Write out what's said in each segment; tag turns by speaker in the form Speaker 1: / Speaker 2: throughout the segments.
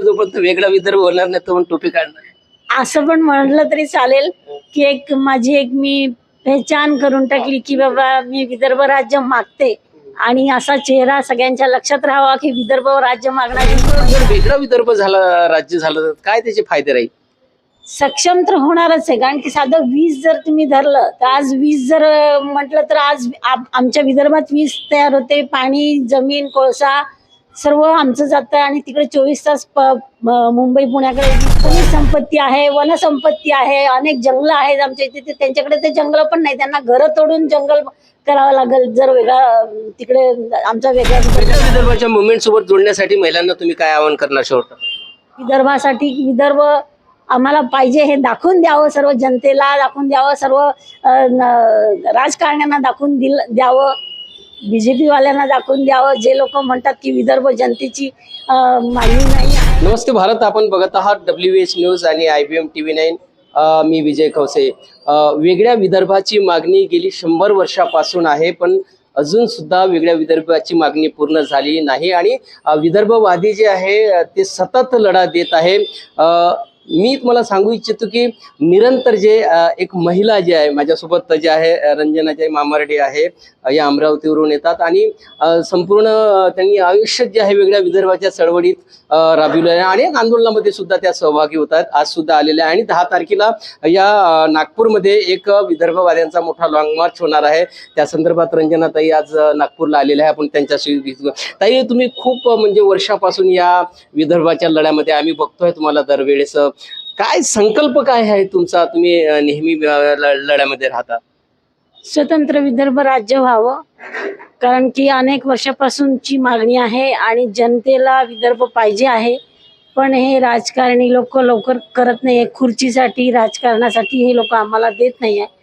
Speaker 1: जोपर्यंत वेगळा विदर्भ होणार नाही तो टोपी काढणार
Speaker 2: असं पण म्हणलं तरी चालेल की एक माझी एक मी पहचान करून टाकली की बाबा मी विदर्भ राज्य मागते आणि असा चेहरा सगळ्यांच्या लक्षात राहावा की विदर्भ राज्य मागणारी
Speaker 1: जर वेगळा विदर्भ झाला राज्य झालं तर काय त्याचे फायदे राहील?
Speaker 2: सक्षम तर होणारच आहे कारण की साधं वीज जर तुम्ही धरलं तर आज वीज जर म्हटलं तर आज आम- आमच्या विदर्भात वीज तयार होते पाणी जमीन कोळसा सर्व आमचं जातं आणि तिकडे चोवीस तास प मुंबई पुण्याकडे खनिज संपत्ती आहे वनसंपत्ती आहे अनेक जंगल आहेत आमच्या इथे. ते त्यांच्याकडे ते जंगल पण नाही त्यांना घरं तोडून जंगल करावं लागेल जर वेगळा तिकडे आमचा वेगळा
Speaker 1: वेगळ्या विदर्भाच्या मुवमेंट सोबत जोडण्यासाठी महिलांना तुम्ही काय आवाहन करणार शेवट?
Speaker 2: विदर्भासाठी विदर्भ आम्हाला पाहिजे हे दाखवून द्यावं सर्व जनतेला दाखवून द्यावं सर्व राजकारण्यांना दाखवून दिल द्यावं. बीजेपी वाल्यांना दाखवून द्यावं. जे लोक म्हणतात की विदर्भ जनतेची मागणी नाही आहे.
Speaker 1: नमस्ते भारत आपण बघत आहात डब्ल्यू एच न्यूज आणि I B M T V nine. मी विजय खवसे. वेगळ्या विदर्भाची मागणी गेली शंभर वर्षापासून आहे पण अजून सुद्धा वेगळ्या विदर्भाची मागणी पूर्ण झाली नाही. आणि विदर्भवादी जे आहे ते सतत लढा देत आहे. मी तुम्हाला सांगू इच्छितो की निरंतर जे एक महिला जे आहे माझ्यासोबत जे आहे अ, रंजना आहे या अमरावतीवरून येतात आणि संपूर्ण त्यांनी आयुष्य जे आहे वेगळ्या विदर्भाच्या चळवळीत राबविलं आहे आणि अनेक आंदोलनामध्ये सुद्धा त्या सहभागी होत आहेत आज सुद्धा आलेल्या आणि दहा तारखेला या नागपूरमध्ये एक विदर्भवाद्यांचा मोठा लॉंग मार्च होणार आहे. त्या संदर्भात रंजनाताई आज नागपूरला आलेल्या आहे. आपण त्यांच्याशी ताई तुम्ही खूप म्हणजे वर्षापासून या विदर्भाच्या लढ्यामध्ये आम्ही बघतोय तुम्हाला दरवेळेस काय संकल्प काय आहे तुमचा? तुम्ही नेहमी लढ्यामध्ये राहता.
Speaker 2: स्वतंत्र विदर्भ राज्य व्हावं. कारण की अनेक वर्षापासूनची मागणी आहे आणि जनतेला विदर्भ पाहिजे आहे. पण हे राजकारणी लोक लवकर करत नाही खुर्चीसाठी राजकारणासाठी हे लोक आम्हाला देत नाही आहे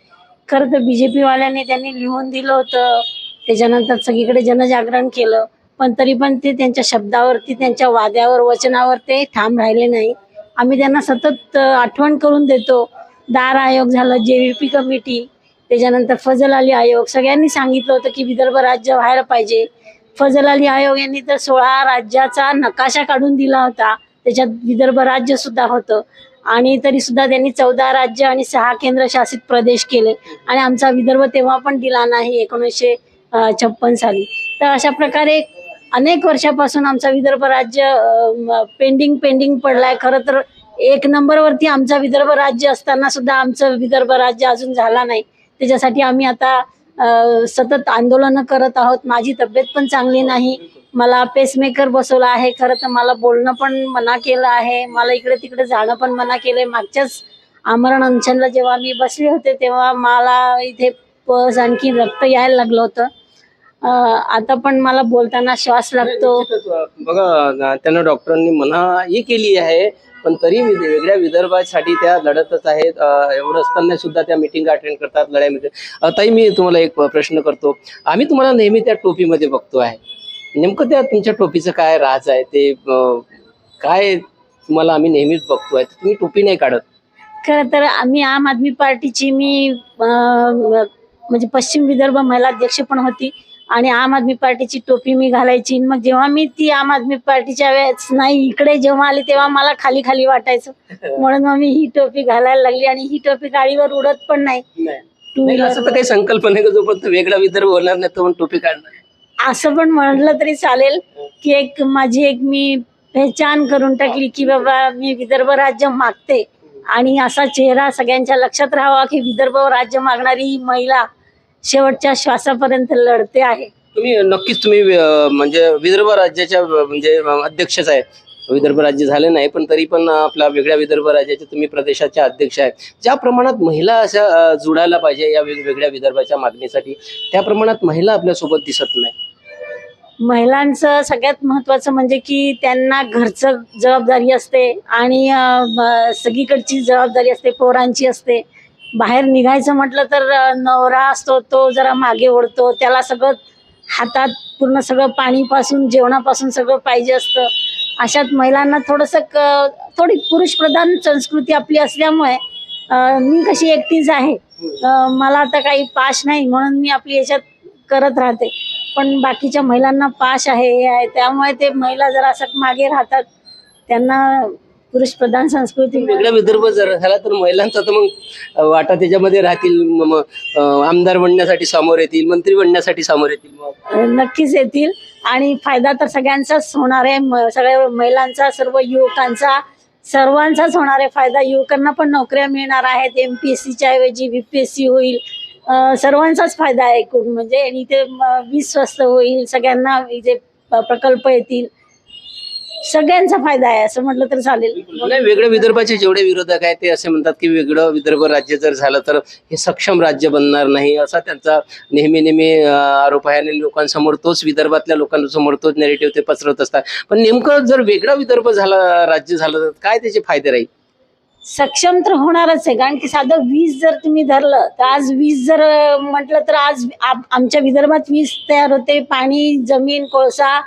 Speaker 2: खरं तर बी जे पीवाल्याने त्यांनी लिहून दिलं होतं. त्याच्यानंतर सगळीकडे जनजागरण केलं. पण तरी पण ते त्यांच्या शब्दावरती त्यांच्या वाद्यावर वचनावर ते ठाम राहिले नाही आम्ही त्यांना सतत आठवण करून देतो. दार आयोग झालं जे व्ही पी कमिटी त्याच्यानंतर फजल अली आयोग. सगळ्यांनी सांगितलं होतं की विदर्भ राज्य व्हायला पाहिजे. फजल अली आयोग यांनी तर सोळा राज्याचा नकाशा काढून दिला होता. त्याच्यात विदर्भ राज्य सुद्धा होतं. आणि तरी सुद्धा त्यांनी चौदा राज्य आणि सहा केंद्रशासित प्रदेश केले. आणि आमचा विदर्भ तेव्हा पण दिला नाही एकोणीसशे छप्पन साली. तर अशा प्रकारे अनेक वर्षापासून आमचा विदर्भ राज्य पेंडिंग पेंडिंग पडलाय. खरं तर एक नंबरवरती आमचा विदर्भ राज्य असताना सुद्धा आमचं विदर्भ राज्य अजून झाला नाही. त्याच्यासाठी आम्ही आता सतत आंदोलनं करत आहोत. माझी तब्येत पण चांगली नाही. मला पेसमेकर बसवला आहे. खरं तर मला बोलणं पण मना केलं आहे. मला इकडे तिकडे जाणं पण मना केलंय. मागच्याच आमरण अनशनला जेव्हा मी बसले होते तेव्हा मला इथे पस आणखी रक्त यायला लागलं होतं. आता पण मला बोलताना श्वास लागतो.
Speaker 1: बघा त्यांना डॉक्टरांनी मनाही केली आहे पण तरी वेगळ्या विदर्भासाठी त्या लढतच आहेत. एवढं असताना सुद्धा त्या मिटिंग अटेंड करतात लढ्यामध्ये अं, ताई मी तुम्हाला एक प्रश्न करतो. आम्ही तुम्हाला नेहमी त्या टोपीमध्ये बघतो आहे. नेमकं त्या तुमच्या टोपीचं काय राज आहे? ते काय तुम्हाला आम्ही नेहमीच बघतोय तुम्ही टोपी नाही काढत.
Speaker 2: खरं तर आम्ही आम आदमी पार्टीची मी म्हणजे पश्चिम विदर्भ महिला अध्यक्ष पण होती. आणि आम आदमी पार्टीची टोपी मी घालायची. मग जेव्हा मी ती आम आदमी पार्टीच्या वेळेस नाही इकडे जेव्हा आली तेव्हा मला खाली खाली वाटायचं. म्हणून मग मी ही टोपी घालायला लागली आणि ही टोपी गाडीवर उडत पण नाही. टू
Speaker 1: नाही असं तर
Speaker 2: व्हीलर
Speaker 1: काही संकल्प नाही का जोपर्यंत वेगळा विदर्भ होणार नाही तो टोपी काढणार
Speaker 2: असं पण म्हणलं तरी चालेल की एक माझी एक मी पहचान करून टाकली की बाबा मी विदर्भ राज्य मागते. आणि असा चेहरा सगळ्यांच्या लक्षात राहावा की विदर्भ राज्य मागणारी ही महिला शेवटच्या श्वासापर्यंत लढते आहे.
Speaker 1: तुम्ही नक्कीच तुम्ही अं, म्हणजे विदर्भ राज्याच्या अं, म्हणजे अं, अध्यक्षच आहे. विदर्भ राज्य झाले नाही पण तरी पण आपल्या वेगळ्या विदर्भ राज्याचे तुम्ही प्रदेशाच्या अध्यक्ष आहे. ज्या प्रमाणात महिला अशा अं, जुडायला पाहिजे या वेगवेगळ्या विदर्भाच्या मागणीसाठी त्या प्रमाणात महिला आपल्यासोबत दिसत नाही.
Speaker 2: महिलांचं सगळ्यात महत्वाचं म्हणजे की त्यांना घरचं जबाबदारी असते आणि अं, म- सगळीकडची जबाबदारी असते पोरांची असते. बाहेर निघायचं म्हटलं तर नवरा असतो तो जरा मागे ओढतो त्याला सगळं हातात पूर्ण सगळं पाणीपासून जेवणापासून सगळं पाहिजे असतं. अशात महिलांना थोडंसं क थोडी पुरुषप्रधान संस्कृती आपली असल्यामुळे मी कशी एकटीच आहे. मला आता काही पाश नाही म्हणून मी आपली याच्यात करत राहते. पण बाकीच्या महिलांना पाश आहे हे आहे. त्यामुळे ते महिला जरा असं मागे राहतात. त्यांना पुरुष प्रधान संस्कृती
Speaker 1: वेगळा विदर्भ जर झाला तर महिलांचा तर मग वाटा त्याच्यामध्ये राहतील. म- म- अ, आमदार बनण्यासाठी समोर येतील मंत्री बनण्यासाठी समोर येतील. मग
Speaker 2: नक्कीच येतील. आणि फायदा तर सगळ्यांचाच होणार आहे. म- सगळ्या महिलांचा सर्व युवकांचा सर्वांचाच होणार आहे फायदा. युवकांना पण नोकऱ्या मिळणार आहेत. एम पी एस सीच्या ऐवजी व्ही पी एस सी होईल. अं, सर्वांचाच फायदा आहे एकूण. म्हणजे आणि म- वीज स्वस्त होईल. सगळ्यांना प- प्रकल्प येतील. सगळ्यांचा फायदा आहे असं म्हटलं तर चालेल.
Speaker 1: नाही वेगळ्या विदर्भाचे जेवढे विरोधक आहेत ते असे म्हणतात की वेगळं विदर्भ राज्य जर झालं तर हे सक्षम राज्य बनणार नाही असा त्यांचा नेहमी नेहमी अ, आरोप आहे. आणि लोकांसमोर तोच विदर्भातल्या लोकांसमोर तोच नेरेटिव्ह ते पसरवत असतात. पण नेमकं जर वेगळा विदर्भ झाला राज्य झालं तर काय त्याचे फायदे राहील?
Speaker 2: सक्षम तर होणारच आहे कारण की साधं वीज जर तुम्ही धरलं तर आज वीज जर अं, म्हटलं तर आज आम- आमच्या विदर्भात वीज तयार होते. पाणी जमीन कोळसा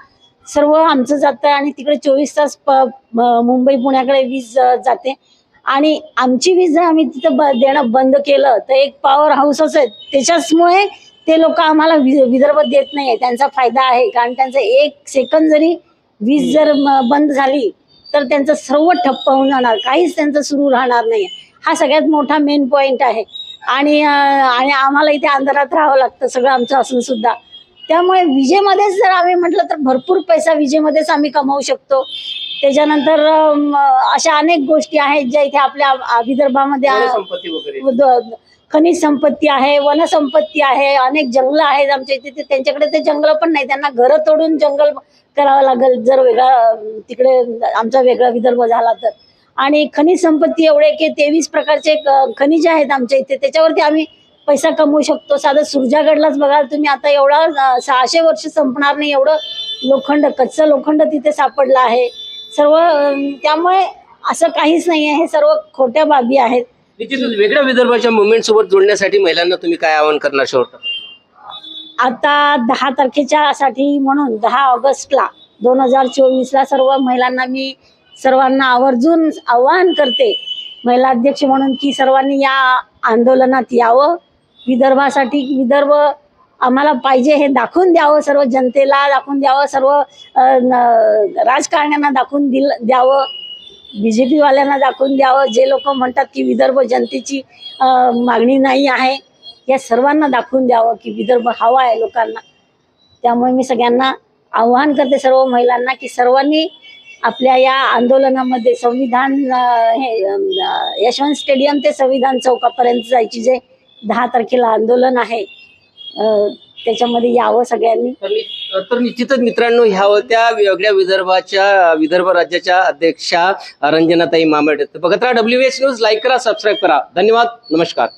Speaker 2: सर्व आमचं जातं आणि तिकडे चोवीस तास प मुंबई पुण्याकडे वीज जाते. आणि आमची वीज जर आम्ही तिथं ब देणं बंद केलं तर एक पॉवर हाऊसच आहे त्याच्याचमुळे ते लोक आम्हाला वि- विदर्भ देत नाही आहे त्यांचा फायदा आहे. कारण त्यांचं एक सेकंद जरी वीज जर बंद झाली तर त्यांचं सर्व ठप्प होऊन जाणार. काहीच त्यांचं सुरू राहणार नाही हा सगळ्यात मोठा मेन पॉईंट आहे. आणि आणि आम्हाला इथे अंधारात राहावं लागतं. सगळं आमचं असून सुद्धा. त्यामुळे विजेमध्येच जर आम्ही म्हटलं तर भरपूर पैसा विजेमध्येच आम्ही कमावू शकतो. त्याच्यानंतर अशा अनेक गोष्टी आहेत ज्या इथे आपल्या विदर्भामध्ये खनिज संपत्ती आहे वनसंपत्ती आहे अनेक जंगल आहेत आमच्या इथे. ते- त्यांच्याकडे ते जंगल पण नाही. त्यांना घरं तोडून जंगल करावं लागेल जर वेगळा तिकडे आमचा वेगळा विदर्भ झाला तर. आणि खनिज संपत्ती एवढे की तेवीस प्रकारचे खनिज आहेत आमच्या इथे. त्याच्यावरती आम्ही पैसा कमवू शकतो. साधं सुरजागडलाच बघाल तुम्ही आता एवढा सहाशे वर्ष संपणार नाही एवढं लोखंड कच्चं लोखंड तिथे सापडलं आहे. सर्व त्यामुळे असं काहीच नाही आहे हे सर्व खोट्या बाबी आहेत.
Speaker 1: निश्चितच वेगळ्या विदर्भाच्या मुवमेंट सोबत जोडण्यासाठी महिलांना तुम्ही काय आवाहन करणार शेवट?
Speaker 2: आता दहा तारखेच्या साठी म्हणून दहा ऑगस्टला दोन हजार चोवीसला सर्व महिलांना मी सर्वांना आवर्जून आवाहन करते महिला अध्यक्ष म्हणून की सर्वांनी या आंदोलनात यावं. विदर्भासाठी विदर्भ आम्हाला पाहिजे हे दाखवून द्यावं सर्व जनतेला दाखवून द्यावं सर्व न- राजकारण्यांना दाखवून दिल द्यावं बी जे पीवाल्यांना दाखवून द्यावं. जे लोक म्हणतात की विदर्भ जनतेची मागणी नाही आहे या सर्वांना दाखवून द्यावं की विदर्भ हवा आहे लोकांना. त्यामुळे मी सगळ्यांना आव्हान करते सर्व महिलांना की सर्वांनी आपल्या या आंदोलनामध्ये संविधान हे यशवंत स्टेडियम ते संविधान चौकापर्यंत जायची जे दहा तारखेला आंदोलन आहे. अं, त्याच्यामध्ये यावं सगळ्यांनी.
Speaker 1: तर निश्चितच मित्रांनो ह्या होत्या वेगळ्या विदर्भाच्या विदर्भ राज्याच्या अध्यक्षा रंजनाताई मामड. बघत राहा डब्ल्यू एस न्यूज लाईक करा सबस्क्राईब करा. धन्यवाद. नमस्कार.